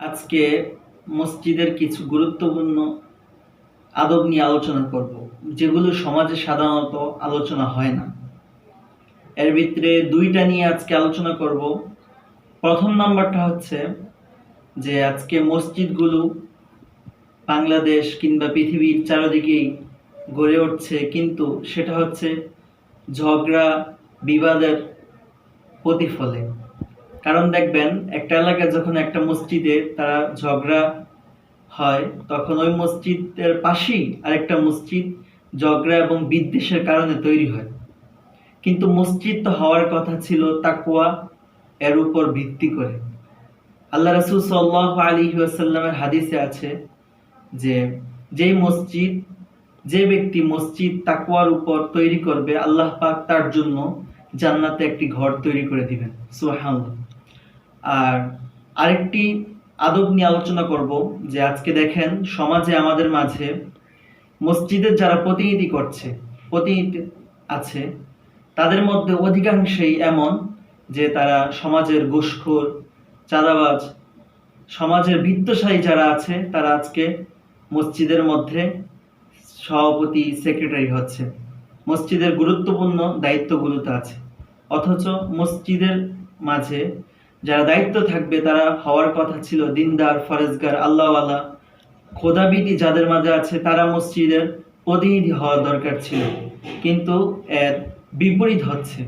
আজকে মসজিদের কিছু গুরুত্বপূর্ণ আদব নিয়ে আলোচনা করব, যেগুলো সমাজে সাধারণত আলোচনা হয় না। এর ভিতরে দুইটা নিয়ে আজকে আলোচনা করব। প্রথম নাম্বারটা হচ্ছে যে আজকে মসজিদগুলো বাংলাদেশ কিংবা পৃথিবীর চারিদিকেই গড়ে উঠছে, কিন্তু সেটা হচ্ছে ঝগড়া, বিবাদের প্রতিফলে। কারণ দেখবেন, একটা এলাকায় যখন একটা মসজিদে তারা ঝগড়া হয়, তখন ওই মসজিদের পাশেই আরেকটা মসজিদ ঝগড়া এবং বিদ্বেষের কারণে তৈরি হয়। কিন্তু মসজিদ তো হওয়ার কথা ছিল তাকুয়া এর উপর ভিত্তি করে। আল্লাহ রসুল সাল্লাহ আলী ওয়াসাল্লামের হাদিসে আছে যে, যেই মসজিদ, যে ব্যক্তি মসজিদ তাকুয়ার উপর তৈরি করবে, আল্লাহ পাক তার জন্য জান্নাতে একটি ঘর তৈরি করে দিবেন। সুবহানাল্লাহ। আর আরেকটি আদব নিয়ে আলোচনা করব যে আজকে দেখেন, সমাজে আমাদের মাঝে মসজিদের যারা প্রতিনিধি করছে, প্রতিনিধি আছে, তাদের মধ্যে অধিকাংশই এমন যে তারা সমাজের ঘুষখোর, চাঁদাবাজ, সমাজের বিত্তশালী যারা আছে, তারা আজকে মসজিদের মধ্যে সভাপতি, সেক্রেটারি হচ্ছে। মসজিদের গুরুত্বপূর্ণ দায়িত্বগুলোতে আছে। অথচ মসজিদের মাঝে যারা দায়িত্ব থাকবে, তারা হওয়ার কথা ছিল দিনদার, ফরেজগার, আল্লাহওয়ালা খোদাবিদি যাদের মাঝে আছে, তারা মসজিদের প্রতিনিধি হওয়া দরকার ছিল। কিন্তু এর বিপরীত হচ্ছে।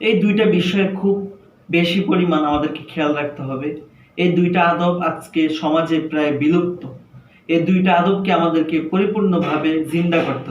এই দুইটা বিষয়ে খুব বেশি পরিমাণ আমাদেরকে খেয়াল রাখতে হবে। এই দুইটা আদব আজকে সমাজে প্রায় বিলুপ্ত। এই দুইটা আদবকে আমাদেরকে পরিপূর্ণভাবে জিন্দা করতে